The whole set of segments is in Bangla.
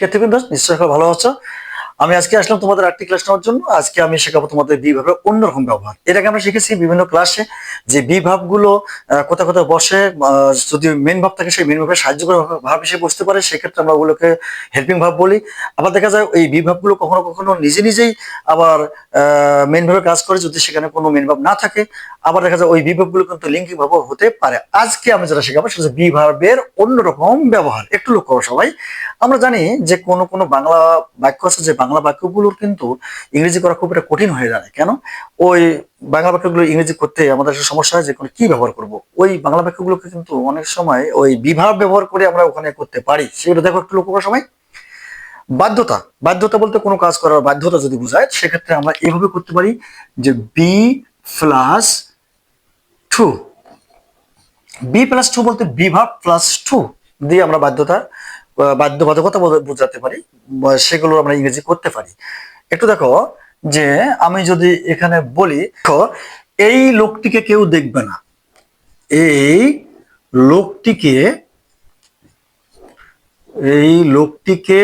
শিক্ষার্থীবৃন্দ নিশ্চয়ই সবাই ভালো আছো। আমি আজকে আসলাম তোমাদের আরেকটি ক্লাস নেওয়ার জন্য। আজকে আমি শেখাবো তোমাদের বিভাবের অন্যরকম ব্যবহার। এটাকে আমরা শিখেছি বিভিন্ন ক্লাসে যে বিভাবগুলো আহ, কোথায় কোথায় বসে যদি মেন ভাব থাকে সেই মেন ভাবে সাহায্য করে ভাব হিসেবে বসতে পারে সেক্ষেত্রে আমরা ওগুলোকে হেল্পিং ভাব বলি। আবার দেখা যায় এই বিভাবগুলো কখনো কখনো নিজে নিজেই আবার মেন ভাবে কাজ করে যদি সেখানে কোনো মেন ভাব না থাকে। আবার দেখা যায় ওই বিভাবগুলো কিন্তু লিঙ্কিং ভাব হতে পারে। আজকে আমি যেটা শেখাবো সেটা বিভাবের অন্যরকম ব্যবহার। একটু লক্ষ্য সবাই। আমরা জানি যে কোনো কোনো বাংলা বাক্য আছে যে বাংলা বাক্যগুলোর কিন্তু ইংরেজি করা খুব একটা কঠিন হয়ে দাঁড়ায় কেন? ওই বাংলা বাক্যগুলো ইংরেজি করতে আমাদের সমস্যা হয় যে কোনো কি ব্যবহার করব? ওই বাংলা বাক্যগুলোকে কিন্তু অনেক সময় ওই বিভাব ব্যবহার করে আমরা ওখানে করতে পারি। সেগুলো দেখো একটু লক্ষ্য করো সবাই বাধ্যতা। বাধ্যতা বলতে কোনো কাজ করার বাধ্যতা যদি বোঝায়, সেক্ষেত্রে আমরা এভাবে করতে পারি যে be plus to be plus to বলতে বিভাব প্লাস টু দিয়ে আমরা বাধ্যতা বাধ্যবাধকতা বোঝাতে পারি সেগুলো আমরা ইংরেজি করতে পারি। একটু দেখো যে আমি যদি এখানে বলি এই লোকটিকে কেউ দেখবে না। এই লোকটিকে এই লোকটিকে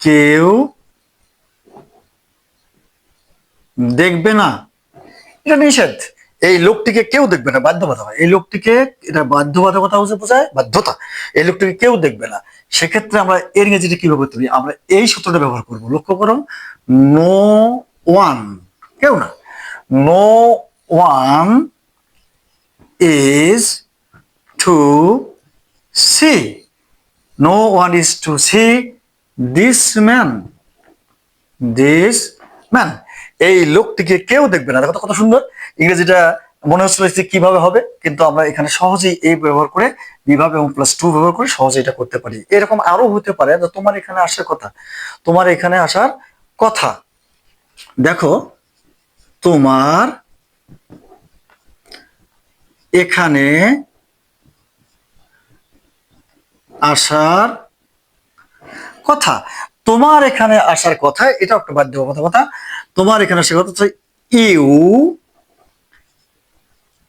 কেউ দেখবে না। এটা নিষেধ। এই লোকটিকে কেউ দেখবে না, বাধ্যবাধকতা। এই লোকটিকে এটা বাধ্যবাধকতা হচ্ছে বোঝায়, বাধ্যতা। এই লোকটিকে কেউ দেখবে না। সেক্ষেত্রে আমরা এর ইংরেজিটা কীভাবে পারি, আমরা এই সূত্রটা ব্যবহার করব। লক্ষ্য করো নো ওয়ান কেউ না। No one is to see no one is to see this man this man এই লোকটিকে কেউ দেখবে না। দেখো কত সুন্দর। ইংরেজিটা মনে হচ্ছিল যে কীভাবে হবে, কিন্তু আমরা এখানে সহজেই এই ব্যবহার করে বিভাগ এবং প্লাস টু ব্যবহার করে সহজে এটা করতে পারি। এরকম আরও হতে পারে তোমার এখানে আসার কথা, তোমার এখানে আসার কথা। দেখো, তোমার এখানে আসার কথা। তোমার এখানে আসার কথা, এটা একটা বাধ্যবাধকতা তোমার এখানে আসার কথা হচ্ছে you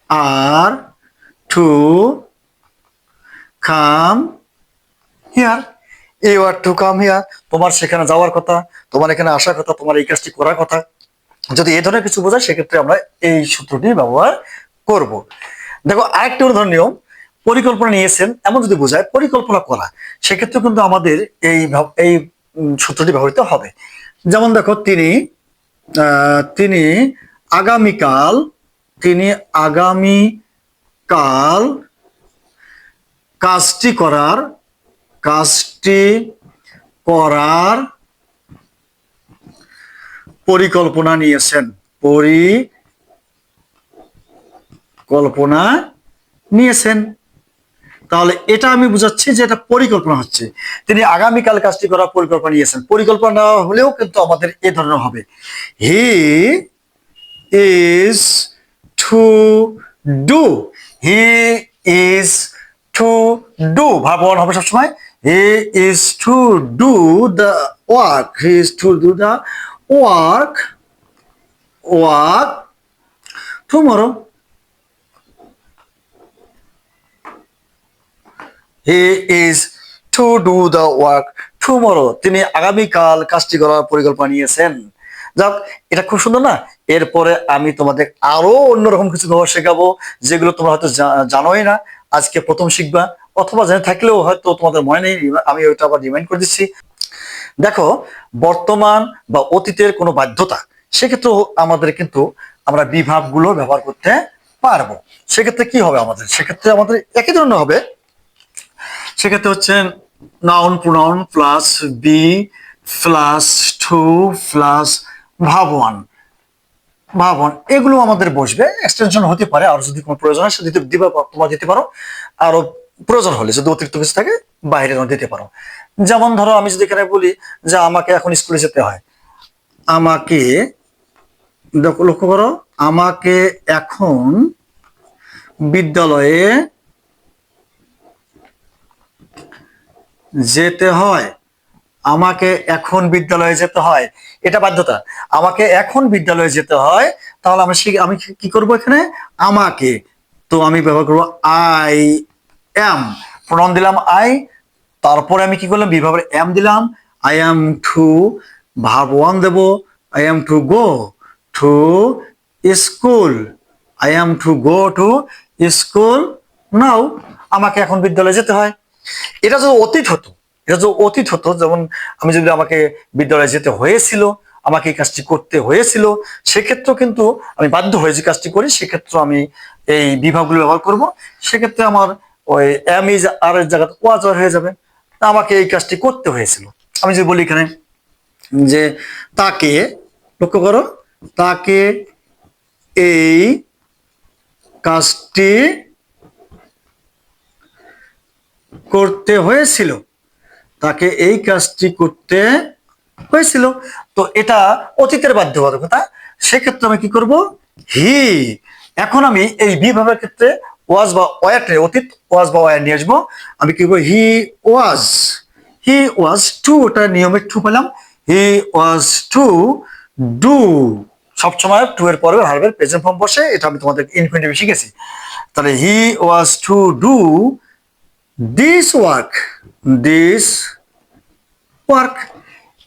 are to come here. You are to come here. তোমার সেখানে যাওয়ার কথা, তোমার এখানে আসার কথা, তোমার এই কাজটি করার কথা। যদি এই ধরনের কিছু বোঝায়, সেক্ষেত্রে আমরা এই সূত্রটি ব্যবহার করব। দেখো, আরেকটি উদাহরণ নিয়ম। পরিকল্পনা নিয়েছেন, এমন যদি বোঝায়, পরিকল্পনা করা। সেক্ষেত্রে কিন্তু আমাদের এই এই সূত্রটি ব্যবহৃত হবে। যেমন দেখো, তিনি তিনি আগামীকাল, তিনি আগামী কাল কাজটি করার কাজটি করার পরিকল্পনা নিয়েছেন। পরিকল্পনা নিয়েছেন। তাহলে এটা আমি বুঝাচ্ছি যে এটা পরিকল্পনা হচ্ছে। তিনি আগামীকাল কাজটি করার পরিকল্পনা নিয়েছেন। পরিকল্পনা হলেও কিন্তু আমাদের এ ধরনের হবে। He is to do he is to do verb one হবে সবসময়। He is to do the work he is to do the work work tomorrow he is to do the work tomorrow তিনি আগামীকাল কাজটি করার পরিকল্পনা নিয়েছেন। যাক, এটা খুব সুন্দর না? এরপরে আমি তোমাদের আরও অন্যরকম কিছু ব্যবহার শেখাবো, যেগুলো তোমরা হয়তো জানোই না। আজকে প্রথম শিখবা, অথবা জেনে থাকলেও হয়তো তোমাদের মনে নেই, আমি ওইটা আবার রিমাইন্ড করে দিচ্ছি। দেখো, বর্তমান বা অতীতের কোনো বাধ্যতা সেক্ষেত্রে আমাদের কিন্তু আমরা বিভাগগুলো ব্যবহার করতে পারব। সেক্ষেত্রে কি হবে আমাদের? সেক্ষেত্রে আমাদের একই ধরনের হবে। সেক্ষেত্রে হচ্ছে noun pronoun plus be plus to plus verb one. ভাবন এগুলো আমাদের বসবে। এক্সটেনশন হতে পারে, আর যদি কোনো প্রয়োজন হয় সেটা দিবা, তোমরা দিতে পারো। আরও প্রয়োজন হলে, যদি অতিরিক্ত কিছু থাকে, বাইরে দিতে পারো। যেমন ধরো, আমি যদি এখানে বলি যে আমাকে এখন স্কুলে যেতে হয়। আমাকে লক্ষ্য করো, আমাকে এখন বিদ্যালয়ে যেতে হয়, আমাকে এখন বিদ্যালয়ে যেতে হয়, এটা বাধ্যতা। আমাকে এখন বিদ্যালয়ে যেতে হয়, তাহলে আমি শিখ- আমি কি- কি করব এখানে? আমাকে। তো আমি ব্যবহার করব আই এম। প্রণাম দিলাম আই, তারপরে আমি কি করলাম? বিভাবের এম দিলাম। I am to verb one Dev. I am to go to school. I am to go to school. নাও, আমাকে এখন বিদ্যালয়ে যেতে হয়। এটা যদি অতীত হতো, এটা যদি অতীত হতো, যেমন আমি যদি আমাকে বিদ্যালয়ে যেতে হয়েছিল, আমাকে এই কাজটি করতে হয়েছিল, সেক্ষেত্রেও কিন্তু আমি বাধ্য হয়ে যে কাজটি করি সেক্ষেত্রে আমি এই বিভাগগুলো ব্যবহার করব। সেক্ষেত্রে আমার ওই এম ইজ আর এর জায়গাতে ওয়াজ আর হয়ে যাবে। আমাকে এই কাজটি করতে হয়েছিল। আমি যদি বলি এখানে যে তাকে, লক্ষ্য করো, তাকে এই কাজটি করতে হয়েছিল। তাকে এই কাজটি করতে হয়েছিল। তো এটা অতীতের বাধ্যবাধকতা। সেক্ষেত্রে আমি কি করব? হি। এখন আমি এই বিভাবের ক্ষেত্রে ওয়াজ বা ওয়ারটে অতীত, ওয়াজ বা ওয়ার নিয়ে আসব। আমি কি করব? হি ওয়াজ। হি ওয়াজ টু, ওটা নিয়মের টু পেলাম। He was to do. সবসময় টু এর পরে ভার্বের প্রেজেন্ট ফর্ম বসে, এটা আমি তোমাদের ইনফিনিটিভ শিখেছি। তাহলে he was to do this work this work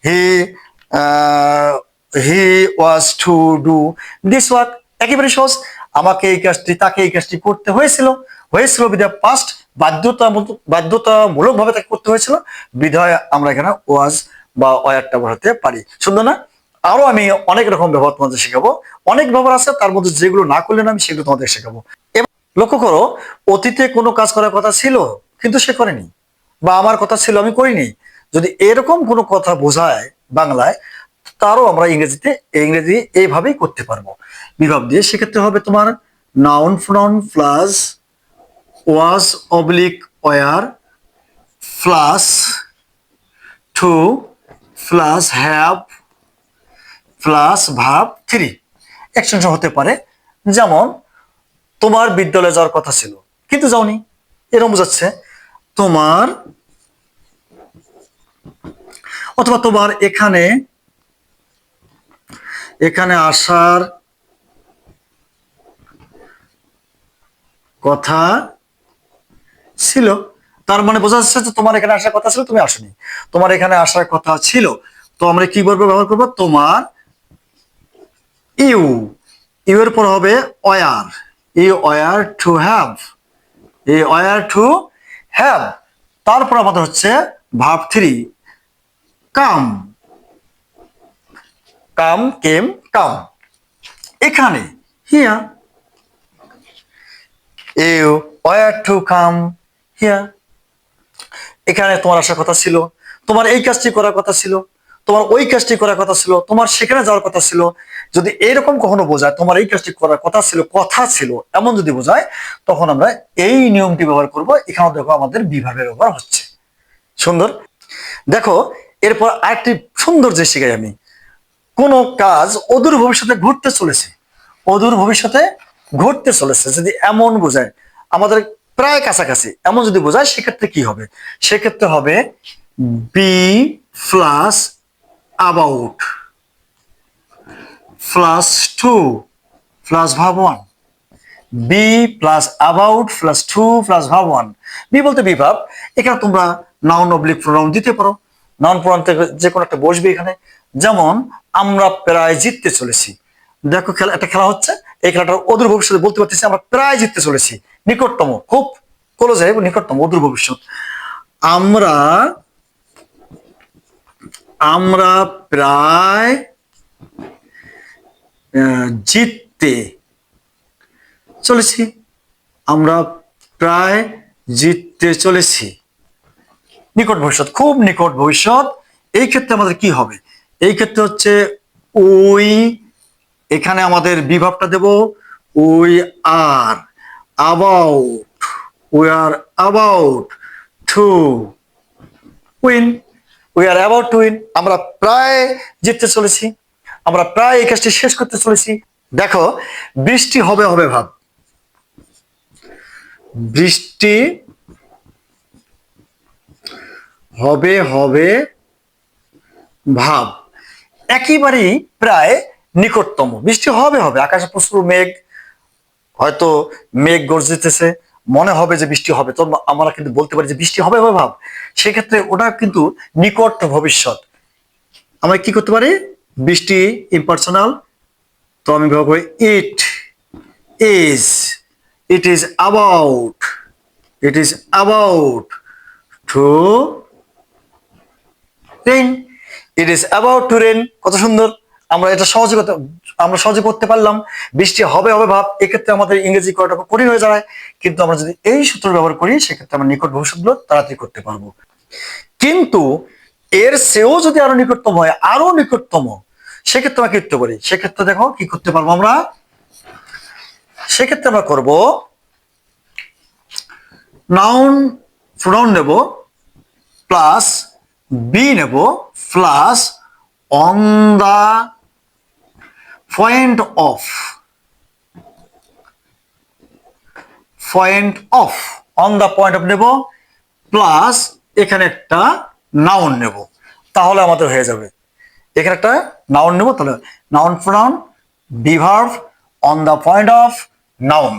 he uh, he was to do this work. একেবারে সহজ। আমাকে এই কাজটি তাকে এই কাজটি করতে হয়েছিল। হয়েছিল বিধায় পাস্ট বাধ্যতা বাধ্যতামূলক ভাবে তাকে করতে হয়েছিল। বিধায় আমরা এখানে ওয়াজ বা ওয়ারটা বসাতে পারি। সুন্দর না? আরও আমি অনেক রকম ব্যবহার তোমাদের শেখাবো। অনেক ব্যবহার আছে তার মধ্যে যেগুলো না করলে না আমি সেগুলো তোমাদের শেখাবো। এবার লক্ষ্য করো অতীতে কোনো কাজ করার কথা ছিল? কিন্তু সে করেনি। বা আমার কথা ছিল আমি করিনি। যদি এরকম কোনো কথা বোঝায় বাংলায়, তারও আমরা ইংরেজিতে, ইংরেজি এইভাবেই করতে পারব। বিভাগ দিয়ে সেক্ষেত্রে হবে তোমার noun pronoun plus was oblique were plus to plus have plus verb three extension হতে পারে, যেমন, তোমার বিদ্যালয়ে যাওয়ার কথা ছিল, কিন্তু যাওনি। এরকম বোঝাচ্ছে। তোমার, অথবা তোমার এখানে এখানে আসার কথা ছিল। তার মানে বোঝা যাচ্ছে যে তোমার এখানে আসার কথা ছিল, তুমি আসনি। তোমার এখানে আসার কথা ছিল। তো আমরা কি বলব, ব্যবহার করব? তোমার, ইউ। ইউ এর পর হবে, were. You were to have a were to have তারপর আমাদের হচ্ছে ভাব থ্রি, কাম। Come, came, come. এখানে here you were to come here এখানে তোমার আসার কথা ছিল, তোমার এই কাজটি করার কথা ছিল। তোমার ওই কাজটি করার কথা ছিল, তোমার সেখানে যাওয়ার কথা ছিল। যদি এরকম কখনো বোঝায়, তোমার এই কাজটি করার কথা ছিল কথা ছিল, এমন যদি বোঝায়, তখন আমরা এই নিয়মটি ব্যবহার করব। এখানে দেখো আমাদের বিভাগের ব্যবহার হচ্ছে। সুন্দর? দেখো, এরপর আরেকটি সুন্দর যে শিখাই আমি। কোন কাজ অদূর ভবিষ্যতে ঘুরতে চলেছে। অদূর ভবিষ্যতে ঘটতে চলেছে, যদি এমন বোঝায়। আমাদের প্রায় কাছাকাছি, এমন যদি বোঝায়, সেক্ষেত্রে কি হবে? সেক্ষেত্রে হবে be plus about plus to plus verb one be plus about plus to plus verb one be বলতে বিভাব। এখানে তোমরা নাউন অবলিক প্রোনাউন দিতে পারো। নাউন প্রোনাউন থেকে যে কোনো একটা বসবে এখানে। যেমন, আমরা প্রায় জিততে চলেছি। দেখো খেলা, একটা খেলা হচ্ছে। এই খেলাটা অদূর ভবিষ্যতে বলতে পারতেছি, আমরা প্রায় জিততে চলেছি। নিকটতম, খুব ক্লোজ নিকটতম, অদূর ভবিষ্যৎ। আমরা আমরা প্রায় জিততে চলেছি। আমরা প্রায় জিততে চলেছি। নিকট ভবিষ্যৎ, খুব নিকট ভবিষ্যৎ। এই ক্ষেত্রে আমাদের কি হবে? এই ক্ষেত্রে হচ্ছে ওই, এখানে আমাদের বিভাবটা দেব we are about we are about to win we are about to win আমরা প্রায় জিততে চলেছি। আমরা প্রায় এই কাজটি শেষ করতে চলেছি। দেখো, বৃষ্টি হবে হবে ভাব। বৃষ্টি হবে হবে ভাব। একেবারেই প্রায় নিকটতম। বৃষ্টি হবে হবে। আকাশে প্রচুর মেঘ। হয়তো মেঘ গর্জিতেছে। মনে হবে যে বৃষ্টি হবে তো আমরা কিন্তু বলতে পারি যে বৃষ্টি হবে হবে ভাব। সেক্ষেত্রে ওটা কিন্তু নিকট ভবিষ্যৎ। আমরা কি করতে পারি? বৃষ্টি ইম্পার্সোনাল তো আমি ব্যবহার করি it is it is about it is about to rain it is about to rain কত সুন্দর। আমরা এটা সহজে আমরা সহজে করতে পারলাম। বৃষ্টি হবে হবে ভাব, এক্ষেত্রে আমাদের ইংরেজি করাটা কঠিন হয়ে যায় কিন্তু আমরা যদি এই সূত্র ব্যবহার করি, সেক্ষেত্রে আমরা নিকট ভবিষ্যৎগুলো তাড়াতাড়ি করতে পারব। কিন্তু এর সেও যদি আরও নিকটতম হয়, আরও নিকটতম, সেক্ষেত্রে আমরা কি করতে পারি? সেক্ষেত্রে দেখো কি করতে পারব আমরা? সেক্ষেত্রে আমরা করব নাউন প্রোনাউন নেব প্লাস বি নেব plus on the point of point of on the point of নেব প্লাস এখানে একটা নাউন নেব। তাহলে আমাদের হয়ে যাবে। এখানে একটা নাউন নেব, তাহলে noun pronoun be verb on the point of noun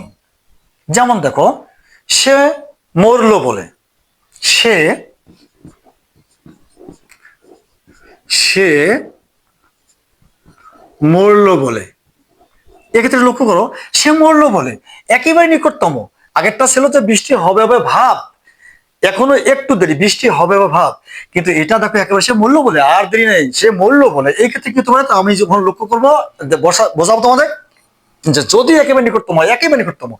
যেমন দেখো, সে মরলো বলে। সে সে মরলো বলে। এক্ষেত্রে লক্ষ্য করো, সে মরলো বলে, একেবারে নিকটতম। আগেরটা ছিল যে বৃষ্টি হবে হবে ভাব। এখনও একটু দেরি, বৃষ্টি হবে বা ভাব। কিন্তু এটা দেখো একেবারে সে মরলো বলে, আর দেরি নেই, সে মরলো বলে। এই ক্ষেত্রে কি তোমরা, আমি যখন লক্ষ্য করব বোঝাবো তোমাদের? যে যদি একেবারে নিকটতম হয়, একেবারে নিকটতম।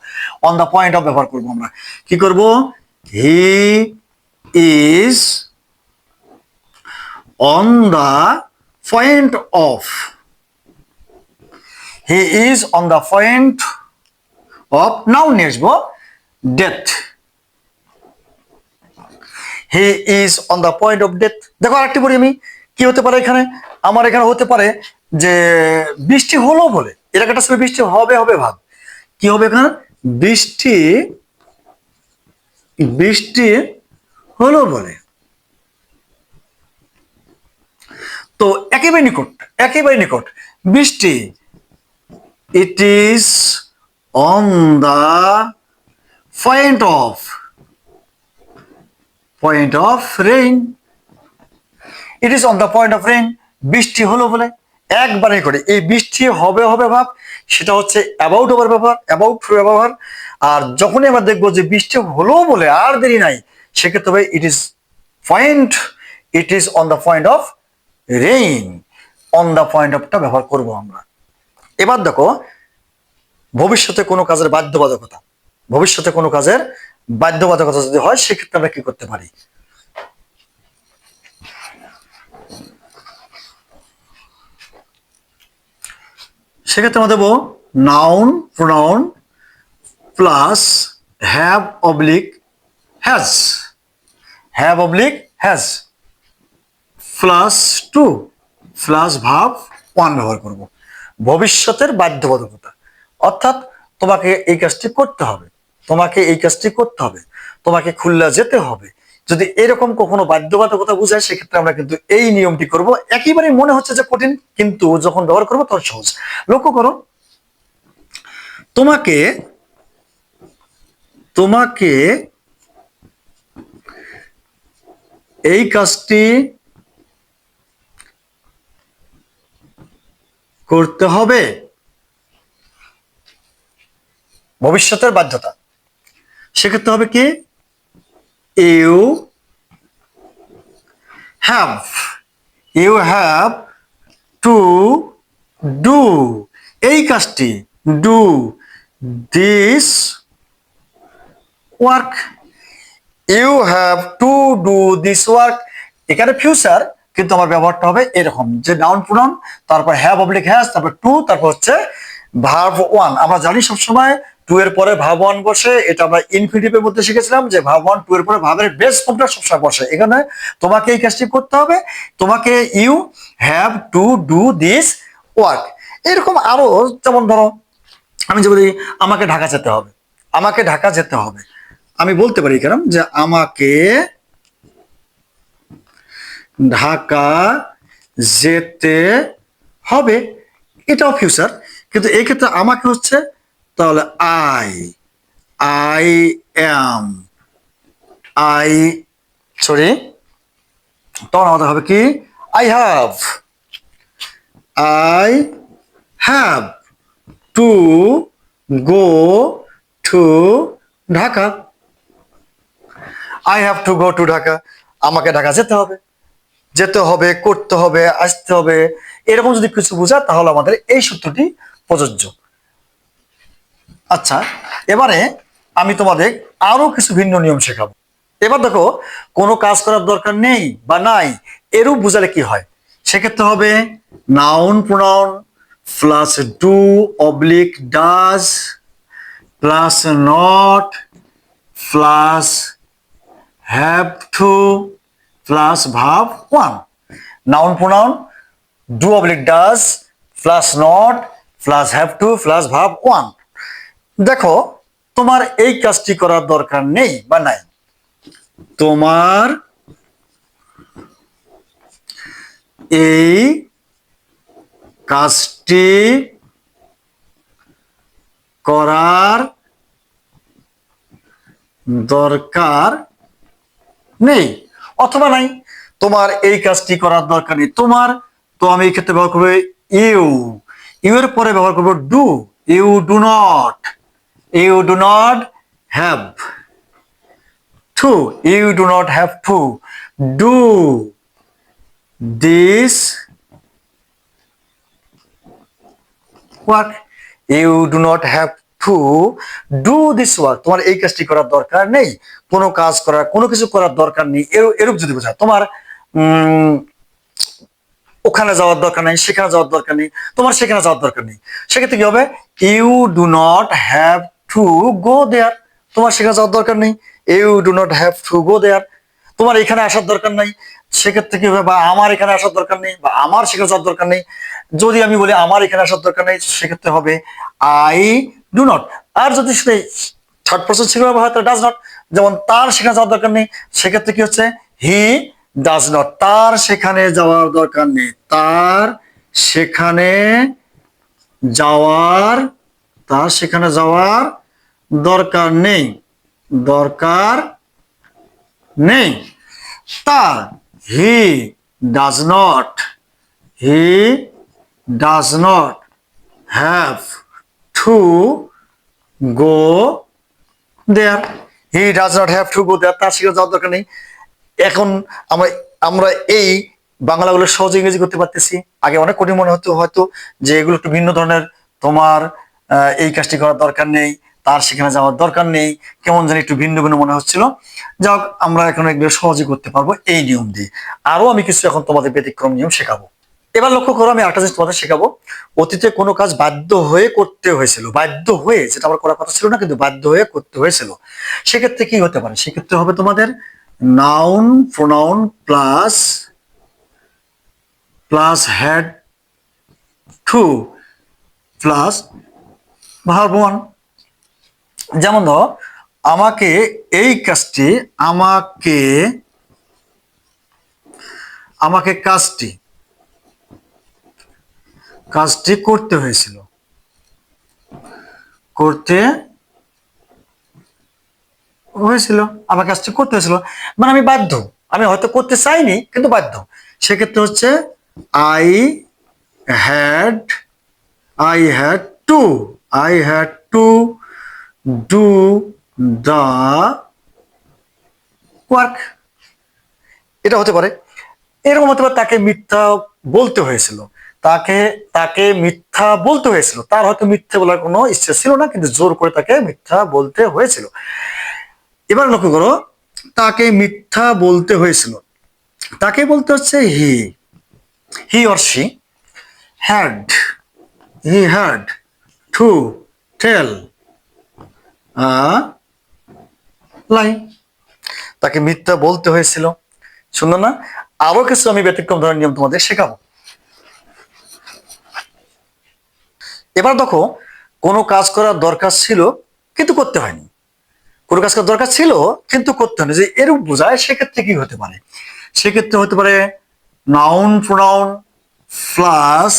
অন দা পয়েন্ট অফ ব্যবহার করব আমরা। কি করব? He is on the point of he is on the point of নাও নিয়ে আসব death he is on the point of death দেখো আরেকটি বলি আমি, কি হতে পারে এখানে? আমার এখানে হতে পারে যে বৃষ্টি হলো বলে এলাকাটা ছিল বৃষ্টি, হবে হবে ভাব। কি হবে এখানে? বৃষ্টি বৃষ্টি হলো বলে। তো একেবারে নিকট একেবারে নিকট, বৃষ্টি it is on the point of point of rain it is on the point of rain বৃষ্টি হলো বলে একবারে করে। এই বৃষ্টি হবে হবে ভাব, সেটা হচ্ছে অ্যাবাউট ওভার ব্যবহার অ্যাবাউট ব্যবহার। আর যখনই আমরা দেখব যে বৃষ্টি হলো বলে আর দেরি নাই, সেক্ষেত্রে হবে it is point it is on the point of rain on the point অফটা ব্যবহার করব আমরা। এবার দেখো, ভবিষ্যতে কোনো কাজের বাধ্যবাধকতা, ভবিষ্যতে কোনো কাজের বাধ্যবাধকতা যদি হয়, সেক্ষেত্রে আমরা কি করতে পারি? সেক্ষেত্রে আমরা দেবো noun pronoun plus have oblique has have oblique has plus to plus verb one ব্যবহার করব। ভবিষ্যতের বাধ্যবাধকতা। অর্থাৎ তোমাকে এই কাজটি করতে হবে। তোমাকে এই কাজটি করতে হবে। তোমাকে খুলনা যেতে হবে। যদি এরকম কখনো বাধ্যবাধকতা বোঝায়, সেক্ষেত্রে আমরা কিন্তু এই নিয়মটি করব। একেবারে মনে হচ্ছে যে কঠিন, কিন্তু যখন ব্যবহার করব তখন সহজ। লক্ষ্য করো, তোমাকে তোমাকে এই কাজটি করতে হবে। ভবিষ্যতের বাধ্যতা। সেক্ষেত্রে হবে কি? You have you have to do এই কাজটি do this work you have to do this work এখানে ফিউচার কিন্তু আমার ব্যবহারটা হবে এরকম। যে নাউন প্রোনাউন তারপর হ্যাভ অবলিক হ্যাজ তারপর টু তারপর হচ্ছে ভার্ব ওয়ান আমরা জানি সবসময় টু এর পরে ভাব ওয়ান বসে, এটা আমরা ইনফিনিটিভের মধ্যে শিখেছিলাম যে ভাব ওয়ান টু এর পরে ভাবের বেস ফর্মটা সবসময় বসে। এখানে তোমাকে এই কাজটি করতে হবে। তোমাকে you have to do this work এরকম আরও যেমন ধরো, আমি যে বলি, আমাকে ঢাকা যেতে হবে। আমাকে ঢাকা যেতে হবে। আমি বলতে পারি কেন যে আমাকে ঢাকা যেতে হবে। এটাও ফিউচার কিন্তু এই ক্ষেত্রে আমাকে হচ্ছে তাহলে I I am I sorry তখন আমাদের হবে কি? I have I have to go to Dhaka I have to go to Dhaka আমাকে ঢাকা যেতে হবে। যেতে হবে, করতে হবে, আসতে হবে, এরকম যদি কিছু বোঝা তাহলে আমাদের এই সূত্রটি প্রযোজ্য। আচ্ছা এবারে আমি তোমাদের আরও কিছু ভিন্ন নিয়ম শেখাবো। এবার দেখো, কোনো কাজ করার দরকার নেই বা নাই, এরূপ বোঝালে কি হয়? সেক্ষেত্রে হবে noun pronoun plus do oblique does plus not plus have to plus verb one noun pronoun do oblique does plus not plus have to plus verb one দেখো, তোমার এই কাজটি করার দরকার নেই বা নাই। তোমার এই কাজটি করার দরকার নেই। অথবা নাই, তোমার এই কাজটি করার দরকার নেই। তোমার, তো আমি এই ক্ষেত্রে ব্যবহার করব ইউ। ইউ এর পরে ব্যবহার করব do. You do not. You do not have. To. You do not have to. Do this work. You do not have to do this work তোমার এই কাজটি করার দরকার নেই, কোনো কাজ করার, কোনো কিছু করার দরকার নেই এর- এরূপ যদি বোঝা তোমার ওখানে যাওয়ার দরকার নেই, সেখানে যাওয়ার দরকার নেই, তোমার সেখানে যাওয়ার দরকার নেই। সেক্ষেত্রে কি হবে? You do not have to go there তোমার সেখানে যাওয়ার দরকার নেই। You do not have to go there তোমার এখানে আসার দরকার নেই। সেক্ষেত্রে কি হবে? বা আমার এখানে আসার দরকার নেই, বা আমার সেখানে যাওয়ার দরকার নেই। যদি আমি বলি আমার এখানে আসার দরকার নেই, সেক্ষেত্রে হবে আই ডু নট আর যদি সেটা থার্ড পার্সন সেখানে হয় ডাজ নট যেমন তার সেখানে যাওয়ার দরকার নেই, সেক্ষেত্রে কি হচ্ছে? হি ডাজ নট তার সেখানে যাওয়ার দরকার নেই। তার সেখানে যাওয়ার, তার সেখানে যাওয়ার দরকার নেই। দরকার নেই। তার he does not he does not have to go there he does not have to go there তার সেখানে যাওয়ার দরকার নেই। এখন আমরা আমরা এই বাংলাগুলো সহজে ইংরেজি করতে পারতেছি। আগে অনেক কঠিন মনে হতো হয়তো যে এগুলো একটু ভিন্ন ধরনের। তোমার এই কাজটি করার দরকার নেই, তার সেখানে যাওয়ার দরকার নেই। কেমন জানি একটু ভিন্ন ভিন্ন মনে হচ্ছিল। যাই হোক আমরা এখন এগুলো সহজে করতে পারব এই নিয়ম দিয়ে। আরও আমি কিছু এখন তোমাদের ব্যতিক্রম নিয়ম শেখাবো। এবার লক্ষ্য করো, আমি একটা জিনিস তোমাদের শেখাবো। অতীতে কোনো কাজ বাধ্য হয়ে করতে হয়েছিল, বাধ্য হয়ে, যেটা আমার করার কথা ছিল না, কিন্তু বাধ্য হয়ে করতে হয়েছিল। সেক্ষেত্রে কি হতে পারে? সেক্ষেত্রে হবে তোমাদের noun pronoun plus plus had to plus verb one যেমন ধর, আমাকে এই কাজটি, আমাকে আমাকে কাজটি কাজটি করতে হয়েছিল। করতে হয়েছিল, আমার কাজটি করতে হয়েছিল। মানে আমি বাধ্য, আমি হয়তো করতে চাইনি, কিন্তু বাধ্য। সেক্ষেত্রে হচ্ছে I had I had to I had to do the work এটা হতে পারে। এরকম হতে পারে তাকে মিথ্যা বলতে হয়েছিল। তাকে তাকে মিথ্যা বলতে হয়েছিল। তার হয়তো মিথ্যা বলার কোনো ইচ্ছা ছিল না, কিন্তু জোর করে তাকে মিথ্যা বলতে হয়েছিল। এবার লক্ষ্য করো, তাকে মিথ্যা বলতে হয়েছিল। তাকে বলতে হচ্ছে he. He or she had. He had. To. Tell. Lie. তাকে মিথ্যা বলতে হয়েছিল। শুনো না? আরও কিছু আমি ব্যতিক্রম ধরনের নিয়ম তোমাদের শেখাবো। এবার দেখো, কোনো কাজ করার দরকার ছিল, কিন্তু করতে হয়নি। কোনো কাজ করার দরকার ছিল, কিন্তু করতে হয়নি। যে এরূপ বোঝায়, সেক্ষেত্রে কি হতে পারে? সেক্ষেত্রে হতে পারে noun pronoun plus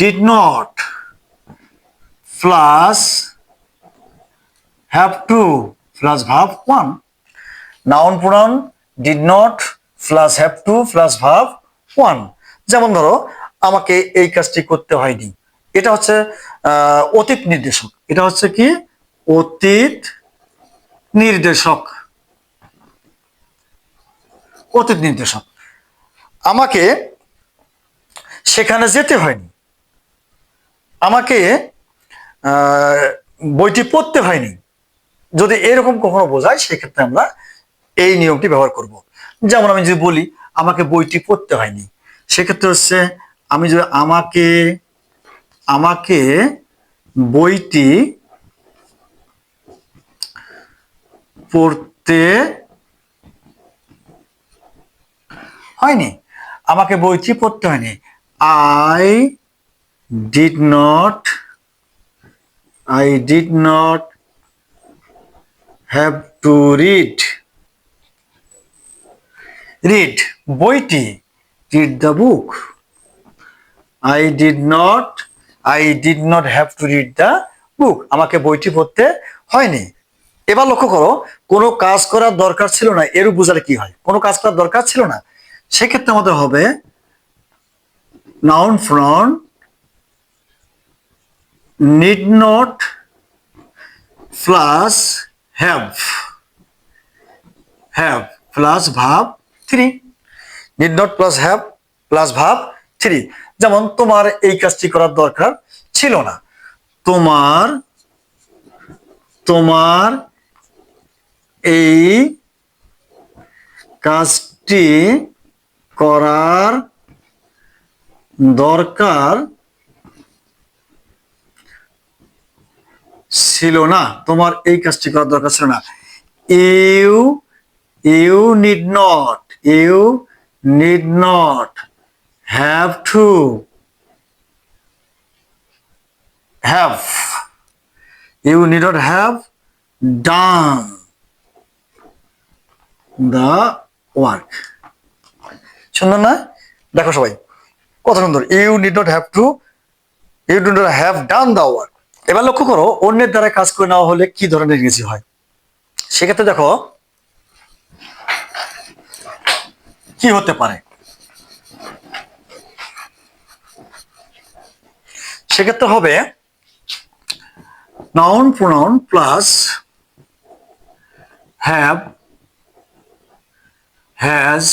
did not plus have to plus verb one noun pronoun did not plus have to plus verb one যেমন ধরো, আমাকে এই কাজটি করতে হয়নি। এটা হচ্ছে অতীত নির্দেশক। এটা হচ্ছে কি? অতীত নির্দেশক। অতীত নির্দেশক। আমাকে সেখানে যেতে হয়নি। আমাকে বইটি পড়তে হয়নি। যদি এরকম কখনো বোঝায়, সেক্ষেত্রে আমরা এই নিয়মটি ব্যবহার করব। যেমন আমি যদি বলি, আমাকে বইটি পড়তে হয়নি। সেক্ষেত্রে হচ্ছে আমি যদি আমাকে আমাকে বইটি পড়তে হয়নি, আমাকে বইটি পড়তে হয়নি। I did not I did not have to read read বইটি read the book I did not I did not have to read the book আমাকে বইটি পড়তে হয়নি। এবার লক্ষ্য করো, কোনো কাজ করার দরকার ছিল না, এর বুঝালে কি হয়? কোনো কাজ করার দরকার ছিল না। সেক্ষেত্রে আমাদের হবে noun from need not plus have have plus verb three need not plus have plus verb three যেমন, তোমার এই কাজটি করার দরকার ছিল না। তোমার তোমার এই কাজটি করার দরকার ছিল না। তোমার এই কাজটি করার দরকার ছিল না। You you need not you need not have to have you need not have done the work সুন্দর না, দেখো সবাই। কত সুন্দর। You need not have to you did not have done the work এবার লক্ষ্য করো, অন্যের দ্বারা কাজ করে নেওয়া হলে কি ধরনের ইংরেজি হয়? সেক্ষেত্রে দেখো কি হতে পারে? সেক্ষেত্রে হবে noun pronoun plus have has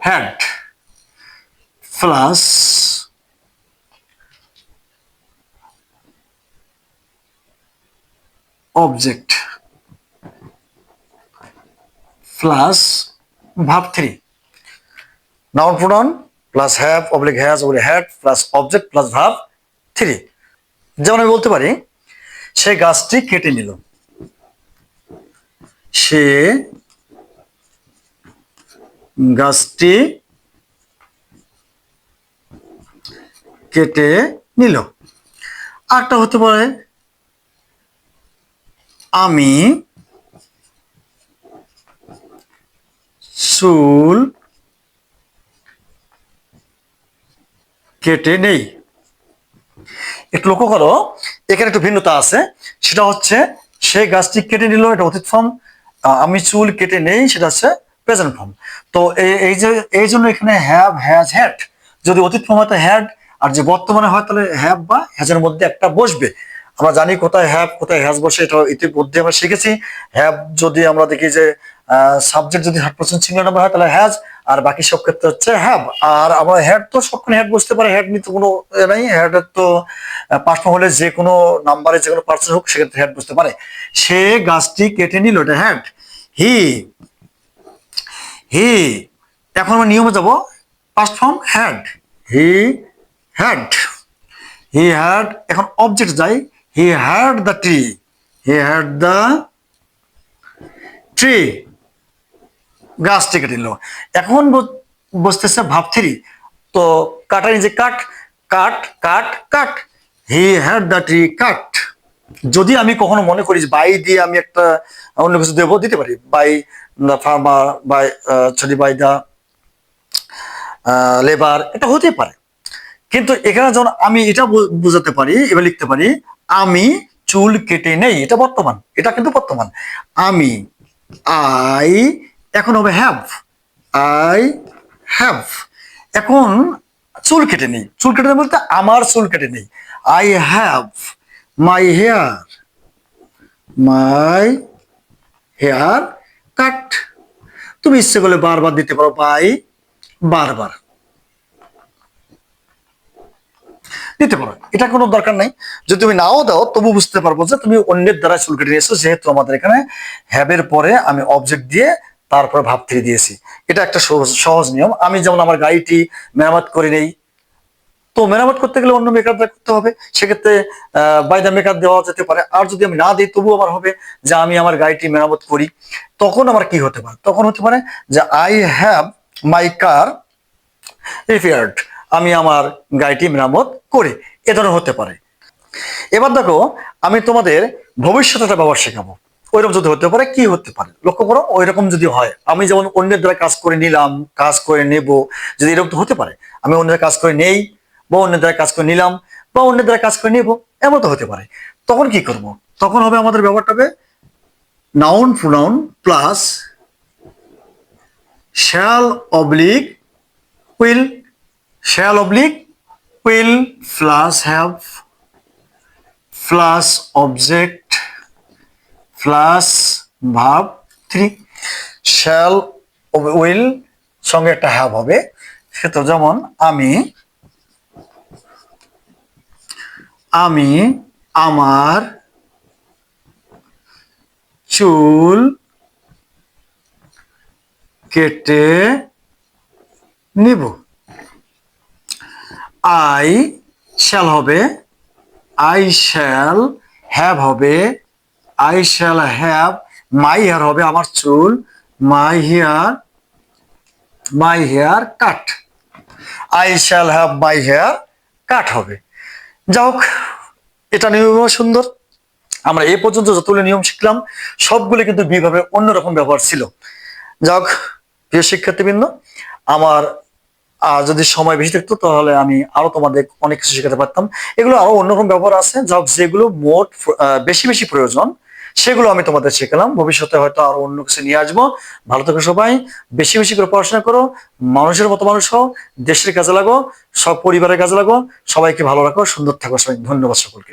had plus object plus verb three noun pronoun plus have oblique has oblique had plus object plus verb three যেমন আমি বলতে পারি, সে গাছটি কেটে নিল। সে গাছটি কেটে নিল। আরেকটা হতে পারে, আমি চুল কেটে নেই। একটু লক্ষ্য করো, এখানে একটু ভিন্নতা আছে। সেটা হচ্ছে, সে গাছটি কেটে নিল, এটা অতীত ফর্ম আমি চুল কেটে নেই, সেটা হচ্ছে প্রেজেন্ট ফর্ম তো এই- যে, এই জন্য এখানে হ্যাভ হ্যাজ হ্যাড যদি অতীত ফর্ম হয় হ্যাড আর যে বর্তমানে হয়, তাহলে হ্যাভ বা হ্যাজের মধ্যে একটা বসবে। আমরা জানি কোথায় হ্যাভ কোথায় হ্যাজ বসে, এটা ইতিমধ্যে আমরা শিখেছি। হ্যাভ যদি আমরা দেখি যে সাবজেক্ট যদি হান্ড্রেড পার্সেন্ট সিঙ্গেল নাম্বার হয়, তাহলে হ্যাজ আর বাকি সব ক্ষেত্রে হচ্ছে হ্যাভ আর আমরা হ্যাড তো সবখানে হ্যাড বসতে পারে হ্যাড নিতে কোনো নাই হ্যাডের তো পাঁচ হলে যে কোনো নাম্বারে যে কোনো পার্সেন্ট হোক, সেক্ষেত্রে হ্যাড বসতে পারে। সে গাছটি কেটে নিল, এটা হ্যাড হি হি এখন আমরা নিয়মে যাব past had he had he had এখন অবজেক্ট যাই he had the tree he had the tree গাছটি কেটে নিল। এখন বসতেছে ভাব থ্রি তো কাটার যে cut cut cut cut, he had the tree cut. যদি আমি কখনো মনে করি বাই দিয়ে আমি একটা অন্য কিছু দেবো, দিতে পারি। By the farmer, by sorry, by the labour, এটা হতে পারে। কিন্তু এখানে যখন আমি এটা বুঝাতে পারি, এবার লিখতে পারি, আমি চুল কেটে নেই, এটা বর্তমান, এটা কিন্তু বর্তমান। আমি, আই এখন হবে হ্যাভ আই হ্যাভ এখন চুল কেটে নেই। চুল কেটে নেই বলতে আমার চুল কেটে নেই। I have my hair my hair cut তুমি ইচ্ছে করলে বারবার দিতে পারো বাই বারবার। দিতে পারো। এটা কোনো দরকার নাই। যদি তুমি নাও দাও, তবু বুঝতে পারব যে তুমি অন্যের দ্বারা চুল কেটে নিয়েছো, যেহেতু আমাদের এখানে হ্যাবের পরে আমি অবজেক্ট দিয়ে তারপরে ভাবতে দিয়েছি। এটা একটা সহজ নিয়ম। আমি যেমন আমার গাড়িটি মেরামত করে নেই, তো মেরামত করতে গেলে অন্য মেকার করতে হবে। সেক্ষেত্রে বাইদা মেকার দেওয়া যেতে পারে। আর যদি আমি না দিই, তবুও আমার হবে যে আমি আমার গাড়িটি মেরামত করি। তখন আমার কি হতে পারে? তখন হতে পারে যে I have my car repaired আমি আমার গাড়িটি মেরামত করি। এ ধরনের হতে পারে। এবার দেখো, আমি তোমাদের ভবিষ্যতে একটা ব্যবহার শেখাবো। ওইরকম যদি হতে পারে, কি হতে পারে? লক্ষ্য করো ওই রকম যদি হয়, আমি যেমন অন্যের দ্বারা কাজ করে নিলাম, কাজ করে নেব, যদি এরকম তো হতে পারে, আমি অন্যের কাজ করে নেই, বা অন্যের দ্বারা কাজ করে নিলাম, বা অন্যের দ্বারা কাজ করে নেব এমন তো হতে পারে। তখন কি করব? তখন হবে আমাদের ব্যবহারটা হবে noun pronoun plus shall oblique will shall oblique will plus have plus object plus verb three shall will সঙ্গে একটা হ্যাভ হবে। সেটা যেমন আমি আমি আমার চুল কেটে নিব। আই শ্যাল হবে আই শ্যাল হ্যাভ হবে I shall have my hair হবে আমার চুল my hair my hair cut I shall have my hair cut হবে। যাই হোক, এটা নিয়ম সুন্দর। আমরা এ পর্যন্ত যতগুলো নিয়ম শিখলাম, সবগুলো কিন্তু বিভাবে অন্যরকম ব্যবহার ছিল। যাই হোক, প্রিয় শিক্ষার্থীবৃন্দ, আমার আর যদি সময় বেশি থাকতো, তাহলে আমি আরও তোমাদের অনেক কিছু শেখাতে পারতাম। এগুলো আরও অন্যরকম ব্যবহার আছে। যা হোক, যেগুলো মোট বেশি বেশি প্রয়োজন সেগুলো আমি তোমাদের শেখালাম। ভবিষ্যতে হয়তো আরও অন্য কিছু নিয়ে আসব। ভালো থাকো সবাই। বেশি বেশি করে পড়াশোনা করো। মানুষের মতো মানুষ হও। দেশের কাজে লাগো। সব পরিবারের কাজে লাগো। সবাইকে ভালো রাখো। সুন্দর থাকো সবাই। ধন্যবাদ সকলকে।